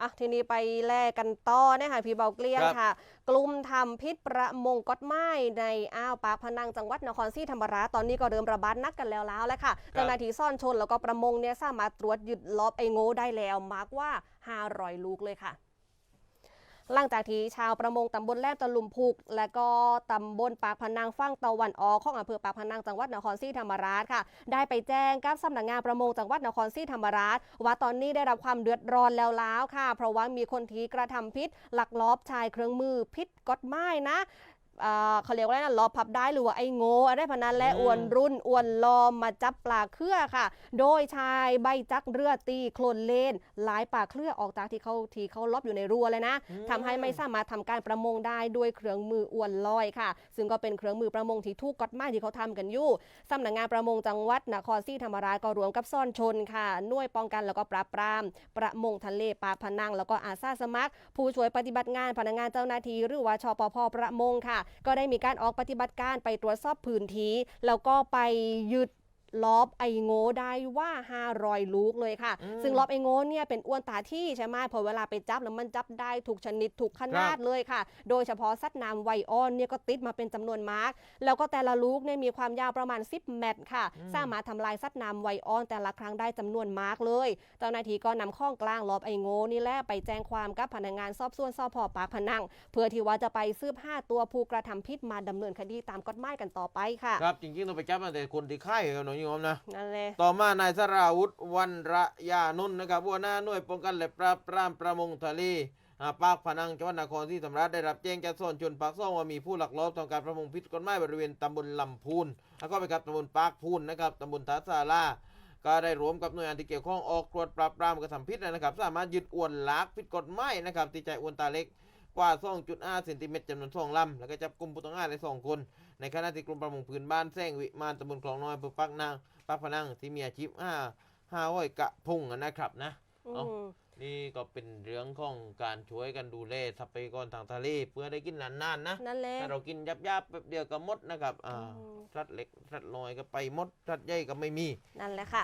อะทีนี้ไปแลกกันต่อนะคะพี่เบาเกลี้ยงครับค่ะ กลุ่มทำพิษประมงกฎไม้ในอ่าวปากพนังจังหวัดนครศรีธรรมราชตอนนี้ก็เริ่มระบาดนักกันแล้วแล้วแหละค่ะเจ้าหน้าที่ซ่อนชนแล้วก็ประมงเนี่ยสามารถตรวจยึดลอบไอโง่ได้แล้วมาร์กว่า500ลูกเลยค่ะ หลังจากที่ชาวประมงตำบลแลมตะลุมพุก และก็ตำบลปากพนังฝั่งตะวันออกของอำเภอปากพนังจังหวัดนครศรีธรรมราชค่ะ ได้ไปแจ้งกับสำนักงานประมงจังหวัดนครศรีธรรมราช ว่าตอนนี้ได้รับความเดือดร้อนแล้วแล้วค่ะ เพราะว่ามีคนที่กระทำพิษหลักลอบชายเครื่องมือพิษกฎหมายนะ เอ่อเขาเรียกว่าอะไรนะลอบพับได้หรือว่าไอ้โง่อะไรพนันและอืมอวนรุ่นอวนลอมมาจับปลาเครือค่ะ โดยชายใบจักเรือตีโคลนเลนหลายปลาเครือออกจากที่เขาที่เขาลอบอยู่ในรัวเลยนะทำให้ไม่สามารถทำการประมงได้ด้วยเครื่องมืออวนลอยค่ะ ซึ่งก็เป็นเครื่องมือประมงที่ถูกกฎหมายที่เขาทำกันอยู่สำนักงานประมงจังหวัดนครศรีธรรมราชก็รวมกับซ่อนชนค่ะหน่วยป้องกันแล้วก็ปราบปรามประมงทะเลปากพนังแล้วก็อาสาสมัคร ผู้ช่วยปฏิบัติงานพนักงานเจ้าหน้าที่หรือว่าชปพประมงค่ะก็ได้มีการออกปฏิบัติการไปตรวจสอบพื้นที่แล้วก็ไปยึด ลอบไอโง่ได้ว่า 500 ลูกเลยค่ะอืมซึ่งลอบไอโง่เนี่ยเป็นอ้วนตาที่ใช่ไหมพอเวลาไปจับแล้วมันจับได้ถูกชนิดถูกขนาดเลยค่ะ โดยเฉพาะสัตว์น้ำไวออนเนี่ยก็ติดมาเป็นจำนวนมาก แล้วก็แต่ละลูกเนี่ยมีความยาวประมาณ 10 เมตรค่ะอืมสามารถทำลายสัตว์น้ำไวออนแต่ละครั้งได้จำนวนมากเลยเจ้าหน้าที่ก็นำข้องกลางลอบไอโง่นี่แหละไปแจ้งความกับพนักงานสอบสวนสพปากพนัง เพื่อที่ว่าจะไปซืบห้าตัวผู้กระทำผิดมาดำเนินคดีตามกฎหมายกันต่อไปค่ะ ครับจริงๆต้องไปจับตั้งแต่คนที่ค่ายกับหน่วยงมนะนั่นแหละต่อมานายสราวุธวันระยานนท์นะครับหัวหน้าหน่วยป้องกันและปราบปรามประมงทะเลอ่าปากพนังจังหวัดนครศรีธรรมราชได้รับแจ้งจากส่วนชนปากซ่องว่ามีผู้ลักลอบทำการประมงผิดกฎหมายบริเวณตำบลลำพูนแล้วก็ไปกับตำบลปากพูนนะครับตำบลทัศาลาก็ได้รวมกับหน่วยงานที่เกี่ยวข้องออกตรวจปราบปรามกระทำผิดนะครับ สามารถยึดอวนลากผิดกฎหมายนะครับที่ใจอวนตาเล็ก กว่า2.5เซนติเมตรจำนวนสองลำแล้วก็จับกลุ่มผู้ต้องหาได้สองคน ในขณะที่กลุ่มประมงพื้นบ้านแซงวิมานตำบลคลองน้อยอำเภอปักนางปักพนังที่มีอาชีพห้าห้าห้อยกระพงอะนะครับนะอืเอามนี่ก็เป็นเรื่องของการช่วยกันดูแลทรัพยากรทางทะเลเพื่อได้กินนานๆนะนั่นแหละถ้าเรากินยับยับๆแป๊บเดียวก็หมดนะครับอ่าอืมสัตว์เล็กสัตว์น้อยก็ไปหมดสัตว์ใหญ่ก็ไม่มี นั่นแหละค่ะ